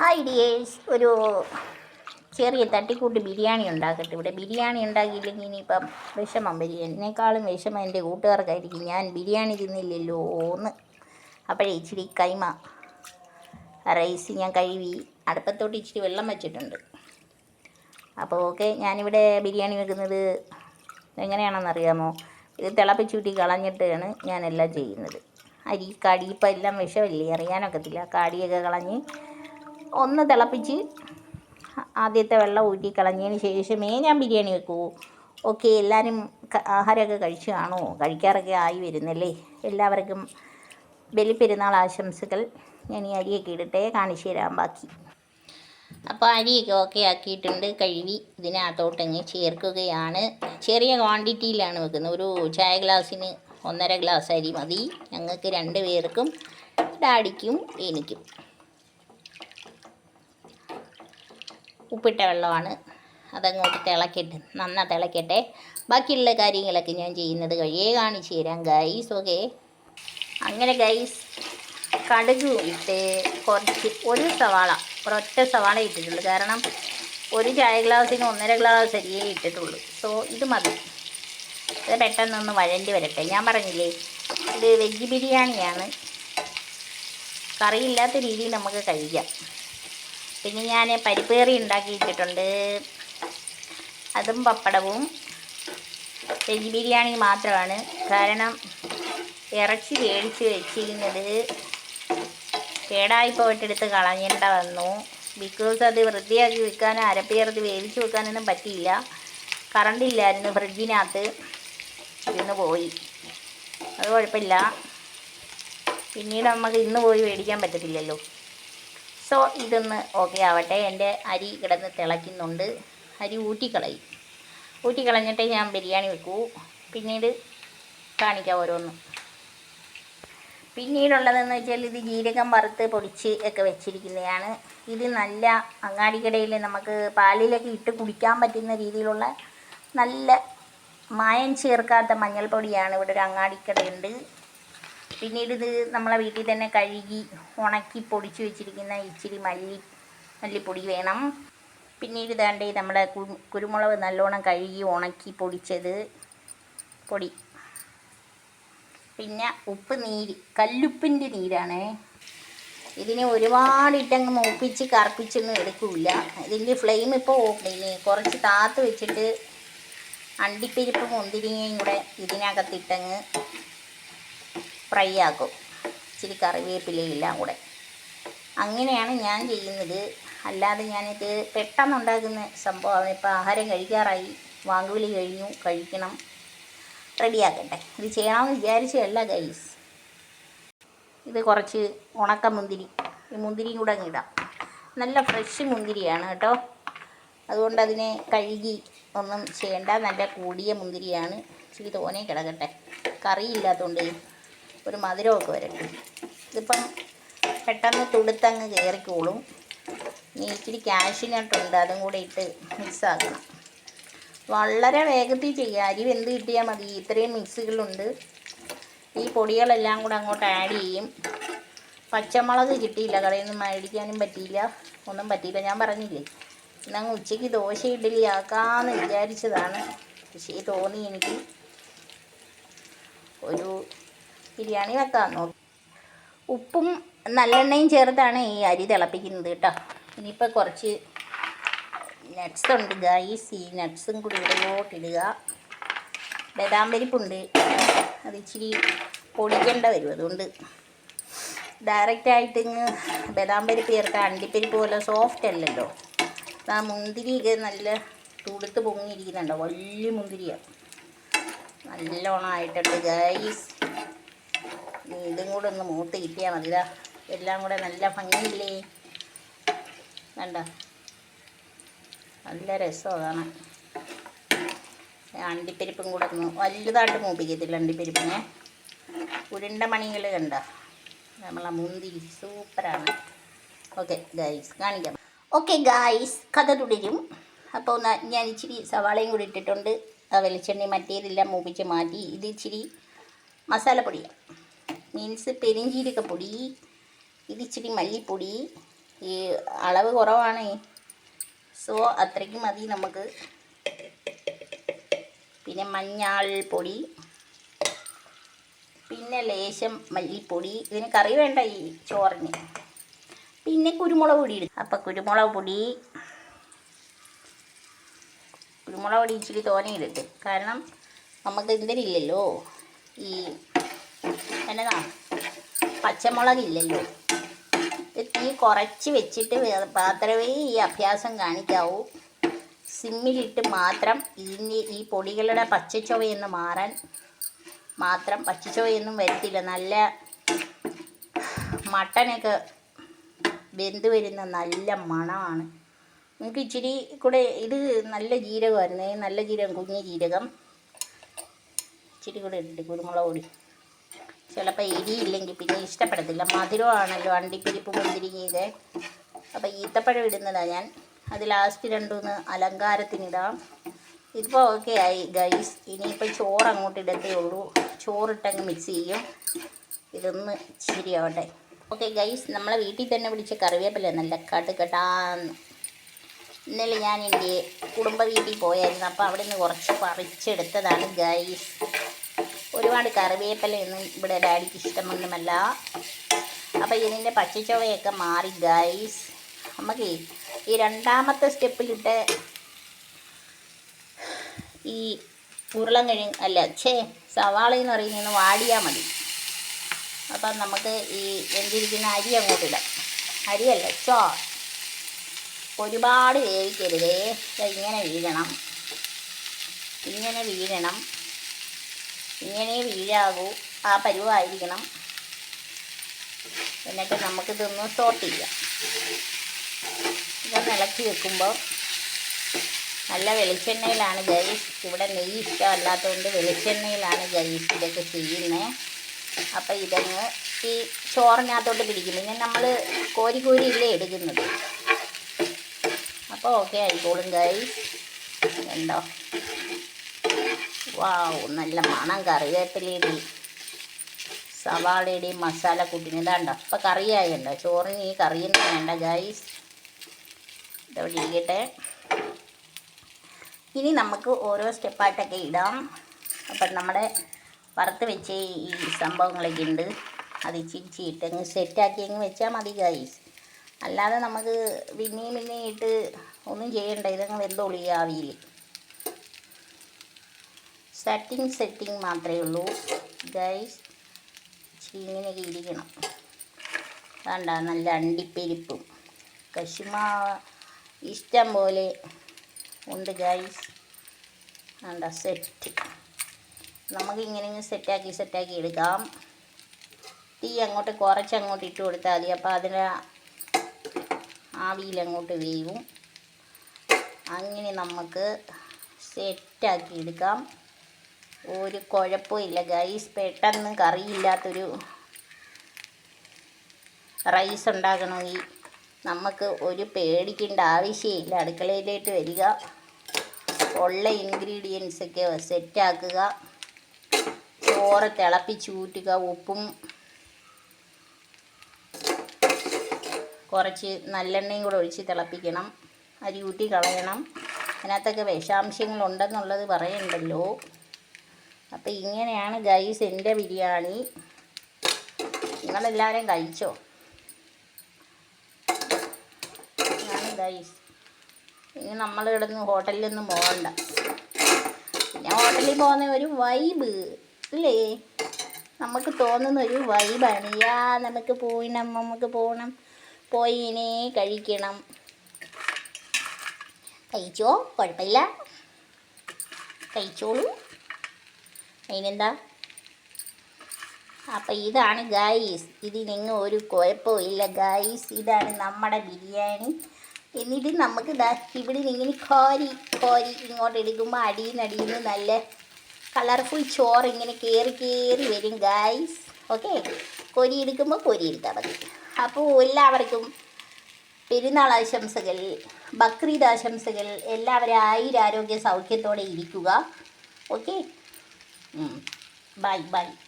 Hi ഒരു ചെറിയ തട്ടിക്കൂട്ട് ബിരിയാണി ഉണ്ടാക്കട്ടെ. ഇവിടെ ബിരിയാണി ഉണ്ടാക്കിയില്ലെങ്കിൽ ഇനിയിപ്പം വിഷമം വരും. എന്നെക്കാളും വിഷമം എന്റെ കൂട്ടുകാർക്കായിരിക്കും. ഞാൻ ബിരിയാണി തിന്നില്ലല്ലോ ഒന്ന് അപ്പോഴേ ഇച്ചിരി കൈമ റൈസ് ഞാൻ കഴുകി അടുപ്പത്തോട്ട് ഇച്ചിരി വെള്ളം വെച്ചിട്ടുണ്ട്. അപ്പോൾ ഓക്കെ ഞാനിവിടെ ബിരിയാണി വെക്കുന്നത് എങ്ങനെയാണെന്ന് അറിയാമോ? ഇത് തിളപ്പിച്ചൂറ്റി കളഞ്ഞിട്ടാണ് ഞാനെല്ലാം ചെയ്യുന്നത്. അരി കാടി ഇപ്പം എല്ലാം വിഷമല്ലേ? അറിയാനൊക്കത്തില്ല. കാടിയൊക്കെ കളഞ്ഞ് ഒന്ന് തിളപ്പിച്ച് ആദ്യത്തെ വെള്ളം ഊറ്റി കളഞ്ഞതിന് ശേഷമേ ഞാൻ ബിരിയാണി വെക്കൂ. ഓക്കെ എല്ലാവരും ആഹാരമൊക്കെ കഴിച്ചു കാണുമോ? കഴിക്കാറൊക്കെ ആയി വരുന്നല്ലേ? എല്ലാവർക്കും ബലിപ്പെരുന്നാൾ ആശംസകൾ. ഞാൻ ഈ അരിയൊക്കെ ഇടട്ടെ കാണിച്ചു തരാൻ ബാക്കി. അപ്പോൾ അരിയൊക്കെ ഓക്കെ ആക്കിയിട്ടുണ്ട് കഴുകി ഇതിനകത്തോട്ടങ്ങ് ചേർക്കുകയാണ്. ചെറിയ ക്വാണ്ടിറ്റിയിലാണ് വെക്കുന്നത്. ഒരു ചായ ഗ്ലാസ്സിന് ഒന്നര ഗ്ലാസ് അരി മതി. ഞങ്ങൾക്ക് രണ്ട് പേർക്കും ഡാഡിക്കും എനിക്കും. ഉപ്പിട്ട വെള്ളമാണ്. അതങ്ങോട്ട് തിളക്കട്ടെ നന്നാ തിളക്കട്ടെ. ബാക്കിയുള്ള കാര്യങ്ങളൊക്കെ ഞാൻ ചെയ്യുന്നത് കഴിയേ കാണിച്ചു തരാം ഗൈസ് ഓക്കെ അങ്ങനെ ഗൈസ് കടുക് ഇട്ട് കുറച്ച് ഒരു സവാള ഒരൊറ്റ സവാള ഇട്ടിട്ടുള്ളൂ. കാരണം ഒരു ചായ ഗ്ലാസ്സിന് ഒന്നര ഗ്ലാസ് അരിയേ ഇട്ടിട്ടുള്ളൂ. സോ ഇത് മതി. ഇത് പെട്ടെന്നൊന്ന് വഴണ്ടി വരട്ടെ. ഞാൻ പറഞ്ഞില്ലേ ഇത് വെജ് ബിരിയാണിയാണ്. കറിയില്ലാത്ത രീതിയിൽ നമുക്ക് കഴിക്കാം. പിന്നെ ഞാൻ പരിപ്പേറി ഉണ്ടാക്കി അതും പപ്പടവും. വെജ് ബിരിയാണി മാത്രമാണ്. കാരണം ഇറച്ചി വേടിച്ച് വെച്ചിരുന്നത് കേടായി പോയിട്ടെടുത്ത് കളഞ്ഞേണ്ട വന്നു. ബിക്കോസ് അത് വൃത്തിയാക്കി വെക്കാനും അരപ്പേർത്ത് വേവിച്ച് വെക്കാനൊന്നും പറ്റിയില്ല. കറണ്ടില്ലായിരുന്നു ഫ്രിഡ്ജിനകത്ത്. ഇരുന്ന് പോയി. അത് കുഴപ്പമില്ല. പിന്നീട് നമുക്ക് ഇന്ന് പോയി മേടിക്കാൻ പറ്റത്തില്ലല്ലോ. സോ ഇതൊന്ന് ഓക്കെ ആവട്ടെ. എന്റെ അരി കിടന്ന് തിളയ്ക്കുന്നുണ്ട്. അരി ഊറ്റിക്കളയും. ഊറ്റിക്കളഞ്ഞിട്ടേ ഞാൻ ബിരിയാണി വെക്കൂ. പിന്നീട് കാണിക്കാം ഓരോന്നും. പിന്നീടുള്ളതെന്ന് വെച്ചാൽ ഇത് ജീരകം വറുത്ത് പൊടിച്ച് ഒക്കെ വെച്ചിരിക്കുന്നതാണ്. ഇത് നല്ല അങ്ങാടിക്കടയിൽ നമുക്ക് പാലിലൊക്കെ ഇട്ട് കുടിക്കാൻ പറ്റുന്ന രീതിയിലുള്ള നല്ല മായം ചേർക്കാത്ത മഞ്ഞൾപ്പൊടിയാണ് ഇവിടെ ഒരു അങ്ങാടിക്കടയുണ്ട്. പിന്നീട് ഇത് നമ്മളെ വീട്ടിൽ തന്നെ കഴുകി ഉണക്കി പൊടിച്ചു വെച്ചിരിക്കുന്ന ഇച്ചിരി മല്ലി മല്ലിപ്പൊടി വേണം. പിന്നീട് ഇതാണ്ട് നമ്മുടെ കുരുമുളക് നല്ലോണം കഴുകി ഉണക്കി പൊടിച്ചത് പൊടി. പിന്നെ ഉപ്പ് നീര് കല്ലുപ്പിന്റെ നീരാണേ. ഇതിനെ ഒരുപാട് ഇട്ടങ്ങ് മൂപ്പിച്ച് കറുപ്പിച്ചൊന്നും എടുക്കില്ല ഇതിന്റെ ഫ്ലെയിം ഇപ്പോൾ പിന്നെ കുറച്ച് താത്ത് വെച്ചിട്ട് അണ്ടിപ്പരിപ്പ് മുന്തിരിങ്ങയും കൂടെ ഇതിനകത്തിട്ടങ്ങ് ഫ്രൈ ആക്കും ഇച്ചിരി കറിവേപ്പിലയെല്ലാം കൂടെ. അങ്ങനെയാണ് ഞാൻ ചെയ്യുന്നത്. അല്ലാതെ ഞാനിത് പെട്ടെന്നുണ്ടാക്കുന്ന സംഭവമാണ്. ഇപ്പോൾ ആഹാരം കഴിക്കാറായി. വാങ്ങുവിലി കഴിഞ്ഞു. കഴിക്കണം. റെഡിയാക്കട്ടെ. ഇത് ചെയ്യണമെന്ന് വിചാരിച്ചതല്ല ഗൈസ് ഇത് കുറച്ച് ഉണക്ക മുന്തിരി. ഈ മുന്തിരിയും കൂടെ അങ്ങ് ഇടാം. നല്ല ഫ്രഷ് മുന്തിരിയാണ് കേട്ടോ. അതുകൊണ്ട് അതിനെ കഴുകി ഒന്നും ചെയ്യേണ്ട. നല്ല കൂടിയ മുന്തിരിയാണ്. ഇച്ചിരി തോനെ കിടക്കട്ടെ. കറിയില്ലാത്തതുകൊണ്ട് ഒരു മധുരമൊക്കെ വരട്ടെ ഇതിപ്പം പെട്ടെന്ന് തുടുത്തങ്ങ് കയറിക്കോളും. ഇനി ഇച്ചിരി കാഷ്യൂനട്ടുണ്ട് അതും കൂടെ ഇട്ട് മിക്സാക്കണം വളരെ വേഗത്തിൽ ചെയ്യുക അരി വെന്ത് കിട്ടിയാൽ മതി. ഇത്രയും മിക്സുകളുണ്ട് ഈ പൊടികളെല്ലാം കൂടെ അങ്ങോട്ട് ആഡ് ചെയ്യും. പച്ചമുളക് കിട്ടിയില്ല. കടയിൽ നിന്ന് മേടിക്കാനും പറ്റിയില്ല. ഒന്നും പറ്റിയില്ല. ഞാൻ പറഞ്ഞില്ലേ? ഇന്നങ്ങ് ഉച്ചയ്ക്ക് ദോശ ഇഡ്ഡലി ആക്കാമെന്ന് വിചാരിച്ചതാണ്. പക്ഷേ തോന്നി എനിക്ക്. ഒരു ബിരിയാണി വെക്കാൻ നോക്കി. ഉപ്പും നല്ലെണ്ണയും ചേർത്താണ് ഈ അരി തിളപ്പിക്കുന്നത് കേട്ടോ. ഇനിയിപ്പോൾ കുറച്ച് നട്ട്സ് ഉണ്ട്. ഗൈസ് ഈ നട്ട്സും കൂടി ഇതിലോട്ട് ഇടുക. ബദാം പരിപ്പുണ്ട്. അത് ഇച്ചിരി പൊടിക്കേണ്ട വരും. അതുകൊണ്ട് ഡയറക്റ്റായിട്ട് ഇങ്ങ് ബദാം പരിപ്പ് ചേർത്താൽ അണ്ടിപ്പരിപ്പ് പോലെ സോഫ്റ്റ് അല്ലല്ലോ. ആ മുന്തിരിയൊക്കെ നല്ല തുടുത്ത് പൊങ്ങിയിരിക്കുന്നുണ്ടോ. വലിയ മുന്തിരിയാണ് നല്ലോണം ആയിട്ടുണ്ട് ഗൈസ് ഇതും കൂടെ ഒന്ന് മൂത്ത് കിട്ടിയാൽ എല്ലാം കൂടെ നല്ല ഭംഗിയില്ലേ? കണ്ട? നല്ല രസമാണ്. അണ്ടിപ്പരിപ്പും കൂടെ ഒന്ന് വലുതായിട്ട് മൂപ്പിക്കത്തില്ല അണ്ടിപ്പരിപ്പിനെ. ഉരുണ്ട മണികൾ കണ്ട? നമ്മളെ മുന്തിരി സൂപ്പറാണ്. ഓക്കെ ഗൈസ് കാണിക്കാം. ഓക്കെ ഗായ്സ് കഥ തുടരും. അപ്പോൾ ഒന്ന് ഞാൻ ഇച്ചിരി സവാളയും കൂടി ഇട്ടിട്ടുണ്ട്. വെളിച്ചെണ്ണ മറ്റേതെല്ലാം മൂപ്പിച്ച് മാറ്റി. ഇത് ഇച്ചിരി മസാലപ്പൊടിയാണ് മീൻസ് പെരിഞ്ചീരകപ്പൊടി ഇത് ഇച്ചിരി മല്ലിപ്പൊടി ഈ അളവ് കുറവാണ്. സോ അത്രയ്ക്ക് മതി നമുക്ക്. പിന്നെ മഞ്ഞൾ പൊടി പിന്നെ ലേശം മല്ലിപ്പൊടി ഇതിന് കറി വേണ്ട ഈ ചോറിന്. പിന്നെ കുരുമുളക് പൊടി ഇടും അപ്പം കുരുമുളക് പൊടി കുരുമുളക് പൊടി ഇച്ചിരി തോനെയിലിട്ട് കാരണം നമുക്ക് എന്തിനില്ലല്ലോ ഈ എന്നതാ? പച്ചമുളകില്ലല്ലോ. തീ കുറച്ച് വെച്ചിട്ട് മാത്രമേ ഈ അഭ്യാസം കാണിക്കാവൂ. സിമ്മിലിട്ട് മാത്രം ഇതിന്റെ ഈ പൊടികളുടെ പച്ചച്ചുവയെന്ന് മാറാൻ മാത്രം പച്ചച്ചുവയൊന്നും വരത്തില്ല. നല്ല മട്ടനൊക്കെ വെന്ത് വരുന്ന നല്ല മണമാണ്. നിങ്ങൾക്ക് ഇച്ചിരി കൂടെ ഇത് നല്ല ജീരകമായിരുന്നേ. നല്ല ജീരകം കുഞ്ഞു ജീരകം. ഇച്ചിരി കൂടെ ഇട്ടിട്ട് കുരുമുളക് പൊടി. ചിലപ്പോൾ എരിയില്ലെങ്കിൽ പിന്നെ ഇഷ്ടപ്പെടത്തില്ല. മധുരമാണല്ലോ അണ്ടിപ്പരിപ്പ് മുന്തിരി ചെയ്തേ അപ്പോൾ ഈത്തപ്പഴം ഇടുന്നതാണ് ഞാൻ. അത് ലാസ്റ്റ് രണ്ടുമൂന്ന് അലങ്കാരത്തിനിടാം. ഇപ്പോൾ ഓക്കെ ആയി ഗൈസ് ഇനിയിപ്പോൾ ചോറ് അങ്ങോട്ട് ഇടത്തേ ഉള്ളൂ. ചോറിട്ടങ്ങ് മിക്സ് ചെയ്യും. ഇതൊന്ന് ശരിയാവട്ടെ ഓക്കെ ഗൈസ് നമ്മളെ വീട്ടിൽ തന്നെ പിടിച്ച കറിവേപ്പില നല്ല കടുകടാന്ന്. ഇന്നലെ ഞാൻ എന്റെ കുടുംബ വീട്ടിൽ പോയായിരുന്നു. അപ്പോൾ അവിടെ നിന്ന് കുറച്ച് പറിച്ചെടുത്തതാണ് ഗൈസ് ഒരുപാട് കറിവേപ്പിലയൊന്നും ഇവിടെ ഡാഡിക്ക് ഇഷ്ടമൊന്നുമല്ല. അപ്പോൾ ഇതിന്റെ പച്ചച്ചുവയൊക്കെ മാറി ഗൈസ് നമുക്ക് ഈ രണ്ടാമത്തെ സ്റ്റെപ്പിലിട്ട് ഈ ഉരുളൻകിഴങ്ങ് അല്ല ഛേ സവാള എന്ന് പറയുന്നത് വാടിയാൽ മതി. അപ്പം നമുക്ക് ഈ എന്തിരിക്കുന്ന അരി അങ്ങോട്ടിടാം അരിയല്ല ചോ ഒരുപാട് വേവിക്കരുതേ. ഇങ്ങനെ വീഴണം. ഇങ്ങനെ വീഴണം. ഇങ്ങനെ വീഴാകൂ ആ പരുവായിരിക്കണം. എന്നിട്ട് നമുക്കിതൊന്ന് സോട്ട് ചെയ്യാം. ഇതൊന്ന് ഇളക്കി വെക്കുമ്പോൾ നല്ല വെളിച്ചെണ്ണയിലാണ് ഗൈസ്. ഇവിടെ നെയ്യ് ഇഷ്ടമല്ലാത്തതുകൊണ്ട് വെളിച്ചെണ്ണയിലാണ് ഗൈസ് ഇതൊക്കെ ചെയ്യുന്നത് അപ്പം ഇതങ്ങ് ഈ ചോറിനകത്തോട്ട് പിടിക്കും പിന്നെ നമ്മൾ കോരി കോരി ഇല്ലേ എടുക്കുന്നത്? അപ്പോൾ ഓക്കെ ആയിക്കോളും ഗൈസ്. ഉണ്ടോ വാവ് നല്ല മണം കറിവേപ്പിലയുടെ സവാളയുടെയും മസാല കൂട്ടിന്. ഇതാണ്ടോ അപ്പോൾ കറിയായുണ്ടോ ചോറിന് ഈ കറിയൊന്നും വേണ്ട ഗൈസ് ഇതവിടെ ഇരിക്കട്ടെ ഇനി നമുക്ക് ഓരോ സ്റ്റെപ്പായിട്ടൊക്കെ ഇടാം. അപ്പം നമ്മുടെ വറുത്ത് വെച്ച ഈ സംഭവങ്ങളൊക്കെ ഉണ്ട് അത് ചിരിച്ചിട്ട് ഇട്ടങ്ങ് സെറ്റാക്കി അങ്ങ് വെച്ചാൽ മതി ഗൈസ് അല്ലാതെ നമുക്ക് പിന്നെയും പിന്നെയും ഇട്ട് ഒന്നും ചെയ്യണ്ട. ഇതങ്ങ് വെന്തോളി സെറ്റിങ് സെറ്റിങ് മാത്രമേ ഉള്ളൂ. ഗൈസ് ഇങ്ങനെ ഇരിക്കണം. വേണ്ട നല്ല അണ്ടിപ്പെരിപ്പും. കശുമാവ് ഇഷ്ടം പോലെ ഉണ്ട് ഗൈസ് വേണ്ട സെറ്റ് നമുക്ക് ഇങ്ങനെ സെറ്റാക്കി സെറ്റാക്കി എടുക്കാം. തീ അങ്ങോട്ട് കുറച്ച് അങ്ങോട്ട് ഇട്ട് കൊടുത്താൽ മതി. അപ്പോൾ അതിന് ആവിയിൽ അങ്ങോട്ട് വേവും. അങ്ങനെ നമുക്ക് സെറ്റാക്കി എടുക്കാം. ഒരു കുഴപ്പമില്ല ഗൈസ് പെട്ടെന്ന് കറിയില്ലാത്തൊരു റൈസ് ഈ? നമുക്ക് ഒരു പേടിക്കേണ്ട ആവശ്യമില്ല. അടുക്കളയിലേക്ക് വരിക. ഉള്ള ഇൻഗ്രീഡിയൻസ് ഒക്കെ സെറ്റാക്കുക ചോറ് തിളപ്പിച്ചൂറ്റുക ഉപ്പും കുറച്ച് നല്ലെണ്ണയും കൂടെ ഒഴിച്ച് തിളപ്പിക്കണം. അരി ഊറ്റി കളയണം. അതിനകത്തൊക്കെ വിഷാംശങ്ങളുണ്ടെന്നുള്ളത് പറയണ്ടല്ലോ. അപ്പോൾ ഇങ്ങനെയാണ് ഗൈസ് എന്റെ ബിരിയാണി. നിങ്ങളെല്ലാവരും കഴിച്ചോ? ഞാൻ ഗൈസ്. ഇനി നമ്മൾ ഹോട്ടലിൽ ഹോട്ടലിലൊന്നും പോകണ്ട പിന്നെ ഹോട്ടലിൽ പോകുന്ന ഒരു വൈബ് ഇല്ലേ നമുക്ക് തോന്നുന്ന ഒരു വൈബാണ് യാ നമുക്ക് പോയിണം നമുക്ക് പോകണം പോയി ഇനി കഴിക്കണം. കഴിച്ചോ? കുഴപ്പമില്ല. കഴിച്ചോളൂ. അതിനെന്താ അപ്പം ഇതാണ് ഗായീസ്. ഇതിനെങ്ങും ഒരു കുഴപ്പവും ഇല്ല ഗായീസ്. ഇതാണ് നമ്മുടെ ബിരിയാണി. എന്നിട്ട് നമുക്ക് ദാ ഇവിടെ ഇങ്ങനെ കോരി കോരി ഇങ്ങോട്ട് എടുക്കുമ്പോൾ അടിയിൽ നല്ല കളർഫുൾ ചോറ് ഇങ്ങനെ കയറി കയറി വരും ഗായ്സ്. ഓക്കെ കൊരി എടുക്കുമ്പോൾ കൊരി എടുത്താൽ മതി. അപ്പോൾ എല്ലാവർക്കും പെരുന്നാൾ ആശംസകൾ ബക്രീദ് ആശംസകൾ. എല്ലാവരും ആയിരാരോഗ്യ സൗഖ്യത്തോടെ ഇരിക്കുക. ഓക്കെ 嗯拜拜。